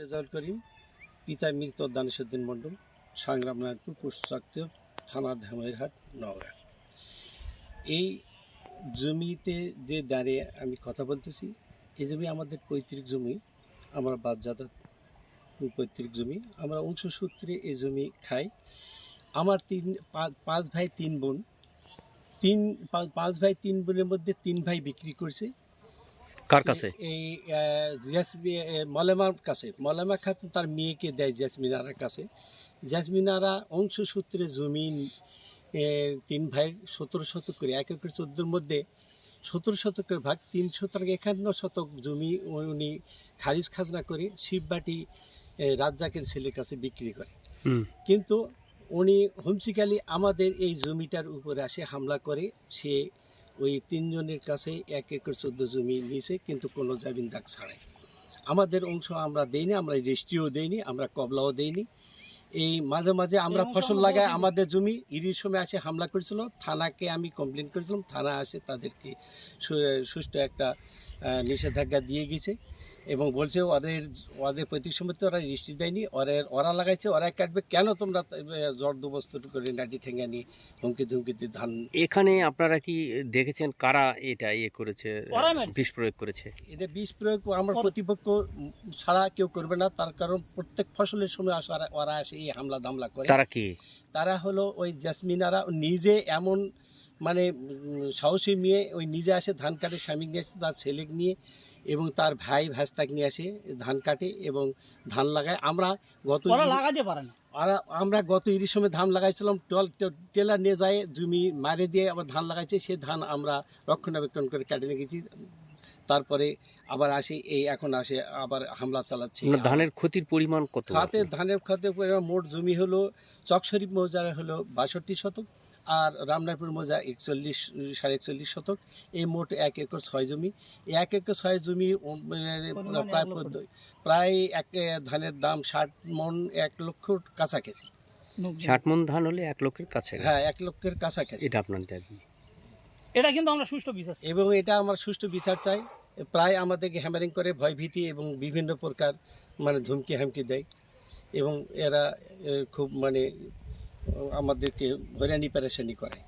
রেজাউল করিম পিতা মৃত দানিসুদ্দিন মণ্ডল, সংগ্রাম নারায়ণপুর পুষ্পাক্ত থানা ধামেরহাট নওগাঁ। এই জমিতে যে দাঁড়িয়ে আমি কথা বলতেছি, এই জমি আমাদের পৈতৃক জমি, আমরা বাদজাদা পৈতৃক জমি। আমরা অংশসূত্রে এই জমি খাই। আমার তিন পাঁচ ভাই, তিন বোন। তিন পাঁচ ভাই, তিন বোনের মধ্যে তিন ভাই বিক্রি করছে। কার কাছে? এই জাসমি মলেমার কাছে। মলেমা খাতুন তার মেয়েকে দেয় জাসমিনারার কাছে। জাসমিনারা অংশসূত্রে জমিন আহ, তিন ভাই সতেরো শতক করে এক একর চোদ্দোর মধ্যে সতেরো শতকের ভাগ তিন শতক একান্ন শতক জমি উনি খারিজ খাজনা করে শিববাটি রাজ্জাকের ছেলের কাছে বিক্রি করে। কিন্তু উনি হুমসিকালি আমাদের এই জমিটার উপরে আসে হামলা করে। সে ওই তিনজনের কাছে এক একর চোদ্দ জমি নিয়েছে কিন্তু কোনো জামিন দাগ ছাড়াই। আমাদের অংশ আমরা দেইনি আমরা রেজিস্ট্রিও দেইনি আমরা কবলাও দেইনি। এই মাঝে মাঝে আমরা ফসল লাগাই আমাদের জমি ইরির সময় আসে হামলা করেছিল থানাকে আমি কমপ্লেন করেছিলাম থানা আসে তাদেরকে সুষ্ঠু একটা নিষেধাজ্ঞা দিয়ে গেছে। এবং বলছে ওদের ওদের প্রতীক সম্পত্তি ওরা রেজিস্ট্রি দেয়নি ওরা ওরা লাগাইছে ওরা কাটবে কেন তোমরা জর্দবস্ত করে নাটি ঠেঙ্গা নিয়ে হুমকি ধুমকিতে ধান? এখানে আপনারা কি দেখেছেন কারা এটা ইয়ে করেছে বিষ প্রয়োগ করেছে? এটা বিষ প্রয়োগ আমার প্রতিপক্ষ ছাড়া কেউ করবে না তার কারণ প্রত্যেক ফসলের সময় আসে ওরা- আসে এই হামলা দামলা করে। তারা কি? তারা হলো ওই জাসমিনারা নিজে এমন মানে সাহসী মেয়ে ওই নিজে আসে ধান কাটে স্বামী নিয়ে আসে তার ছেলে নিয়ে এবং তার ভাই ভাস্তাক নিয়ে আসে ধান কাটে এবং ধান লাগায়। আমরা গত লাগাতে পারে না। আর আমরা গত ইরির সময় ধান লাগাইছিলাম টল টেলার নিয়ে যায় জমি মারে দিয়ে আবার ধান লাগাইছে সে ধান আমরা রক্ষণাবেক্ষণ করে কেটে নিয়ে গেছি। তারপরে আবার আসে এই এখন আসে আবার হামলা চালাচ্ছে। ধানের ক্ষতির পরিমাণ কত? খাতে ধানের খাতে পরিমাণ মোট জমি হলো চকশরীফ মৌজার হলো বাষট্টি শতক। আর রামনাথপুর মৌজা একচল্লিশ সাড়ে একচল্লিশ শতক। এই মোট এক একর ছয় জমি। এক একর ছয় জমি প্রায় প্রায় এক ধানের দাম ষাট মন এক লক্ষর কাছাকাছি। ষাট মন ধান হলে এক লক্ষের কাছে হ্যাঁ এক লক্ষের কাছাকাছি। এটা আপনার এটা কিন্তু আমরা সুষ্ঠু বিশ্বাস এবং এটা আমার সুষ্ঠু বিচার চাই। প্রায় আমাদেরকে হ্যামারিং করে ভয়ভীতি এবং বিভিন্ন প্রকার মানে ধুমকি হামকি দেয়। এবং এরা খুব মানে আমাদেরকে হয়রানি পেরেশানি করে।